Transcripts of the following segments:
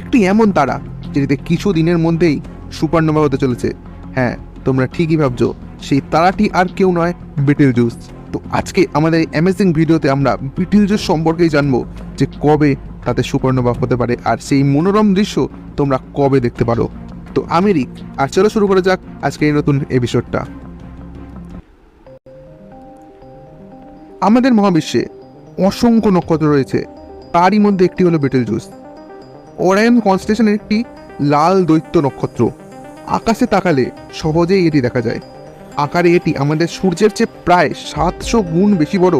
একটি এমন তারা, যেটিতে কিছু দিনের মধ্যেই সুপারনোভা হতে চলেছে। হ্যাঁ তোমরা ঠিকই ভাবছ, সেই তারাটি আর কেউ নয় বিটেল জুস তো আজকে আমাদের অ্যামেজিং ভিডিওতে আমরা বিটেল জুস সম্পর্কেই জানব, যে কবে তাতে সুপারনোভা হতে পারে, আর সেই মনোরম দৃশ্য তোমরা কবে দেখতে পারো। তো আমেরিক আর চলো শুরু করা যাক আজকে এই নতুন এপিসোডটা আমাদের মহাবিশ্বে অসংখ্য নক্ষত্র রয়েছে, তারই মধ্যে একটি হলো বেটেল জুস ওরায়ন কনস্টেশনের একটি লাল দৈত্য নক্ষত্র। আকাশে তাকালে সহজেই এটি দেখা যায়। আকারে এটি আমাদের সূর্যের চেয়ে প্রায় সাতশো গুণ বেশি বড়।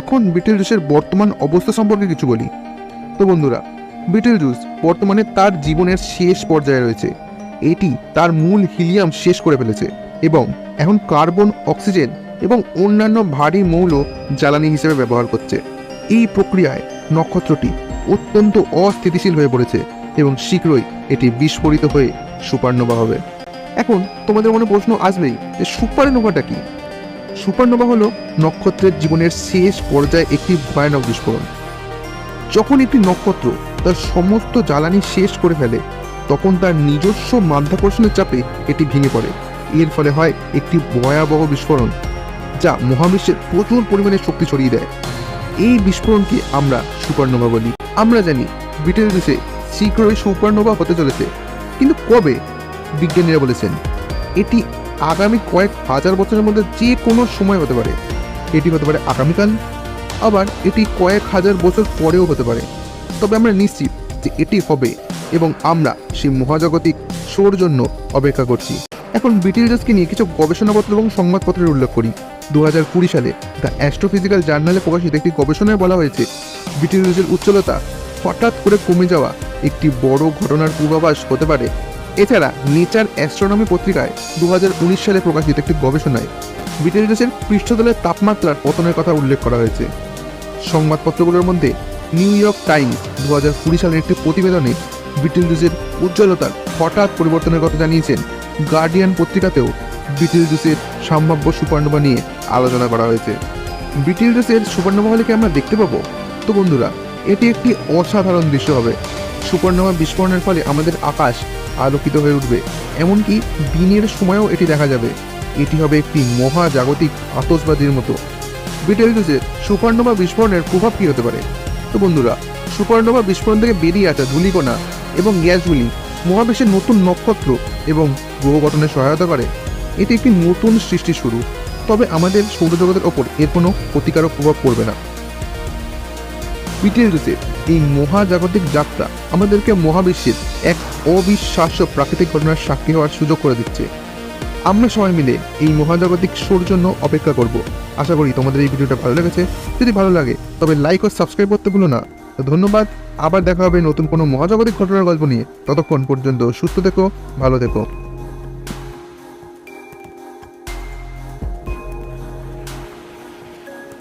এখন বিটেল জুসের বর্তমান অবস্থা সম্পর্কে কিছু বলি। তো বন্ধুরা বিটেল জুস বর্তমানে তার জীবনের শেষ পর্যায়ে রয়েছে। এটি তার মূল হিলিয়াম শেষ করে ফেলেছে এবং এখন কার্বন, অক্সিজেন এবং অন্যান্য ভারী মৌল জ্বালানি হিসেবে ব্যবহার করছে। এই প্রক্রিয়ায় নক্ষত্রটি অত্যন্ত অস্থিতিশীল হয়ে পড়েছে এবং শীঘ্রই এটি বিস্ফোরিত হয়ে সুপারনোভা হবে। এখন তোমাদের মনে প্রশ্ন আসবেই যে সুপারনোভাটা কি? সুপারনোভা হলো নক্ষত্রের জীবনের শেষ পর্যায়ে একটি ভয়ানক বিস্ফোরণ। যখন একটি নক্ষত্র তার সমস্ত জ্বালানি শেষ করে ফেলে, তখন তার নিজস্ব মাধ্যাকর্ষণের চাপে এটি ভেঙে পড়ে। এর ফলে হয় একটি ভয়াবহ বিস্ফোরণ, যা মহাবিশ্বের প্রচুর পরিমাণে শক্তি ছড়িয়ে দেয়। এই বিস্ফোরণকে আমরা সুপারনোভা বলি। আমরা জানি বিটেলসে শীঘ্রই সুপারনোভা হতে চলেছে। কিন্তু কবে? বিজ্ঞানীরা বলেছেন, এটি আগামী কয়েক হাজার বছরের মধ্যে যে কোনো সময় হতে পারে। এটি হতে পারে আগামীকাল, আবার এটি কয়েক হাজার বছর পরেও হতে পারে। তবে আমরা নিশ্চিত যে এটি হবে এবং আমরা সেই মহাজাগতিক শোর জন্য অপেক্ষা করছি। এখন বিটেলসকে নিয়ে কিছু গবেষণাপত্র এবং সংবাদপত্রের উল্লেখ করি। দু হাজার কুড়ি সালে দ্য অ্যাস্ট্রোফিজিক্যাল জার্নালে প্রকাশিত একটি গবেষণায় বলা হয়েছে বিটেলসের উজ্জ্বলতা হঠাৎ করে কমে যাওয়া একটি বড় ঘটনার পূর্বাভাস হতে পারে। এছাড়া নেচার অ্যাস্ট্রোনমি পত্রিকায় দু হাজার উনিশ সালে প্রকাশিত একটি গবেষণায় বিটেলসের পৃষ্ঠতলের তাপমাত্রার পতনের কথা উল্লেখ করা হয়েছে। সংবাদপত্রগুলোর মধ্যে নিউ ইয়র্ক টাইমস দু হাজার কুড়ি সালের একটি প্রতিবেদনে বিটেলজুসের উজ্জ্বলতার হঠাৎ পরিবর্তনের কথা জানিয়েছেন গার্ডিয়ান পত্রিকাতেও বিটেলজুসের সম্ভাব্য সুপারনোভা নিয়ে আলোচনা করা হয়েছে। বিটেলজুসের সুপারনোভা হলে কি আমরা দেখতে পাবো? তো বন্ধুরা, এটি একটি অসাধারণ দৃশ্য হবে। সুপারনোভা বিস্ফোরণের ফলে আমাদের আকাশ আলোকিত হয়ে উঠবে, এমনকি দিনের সময়ও এটি দেখা যাবে। এটি হবে একটি মহাজাগতিক আতসবাজির মতো। বিটেলজুসে সুপারনোভা বিস্ফোরণের প্রভাব কী হতে পারে? তো বন্ধুরা সুপারনোভা বিস্ফোরণ থেকে বেরিয়ে আসা ধূলিকণা এবং গ্যাসগুলি মহাবিশ্বের নতুন নক্ষত্র এবং গ্রহ গঠনে সহায়তা করে। এটি একটি নতুন সৃষ্টি শুরু। তবে আমাদের সৌরজগতের ওপর এর কোনো ক্ষতিকারক প্রভাব পড়বে না। বিটেলজুসের এই মহাজাগতিক যাত্রা আমাদেরকে মহাবিশ্বের এক অবিশ্বাস্য প্রাকৃতিক ঘটনার সাক্ষী হওয়ার সুযোগ করে দিচ্ছে। আমরা সবাই মিলে এই মহাজাগতিক শোর জন্য অপেক্ষা করব। আশা করি তোমাদের এই ভিডিওটা ভালো লেগেছে। যদি ভালো লাগে, তবে লাইক ও সাবস্ক্রাইব করতে ভুলো না। ধন্যবাদ। আবার দেখা হবে নতুন কোনো মহাজাগতিক ঘটনার গল্প নিয়ে। ততক্ষণ পর্যন্ত সুস্থ থেকো, ভালো থেকো।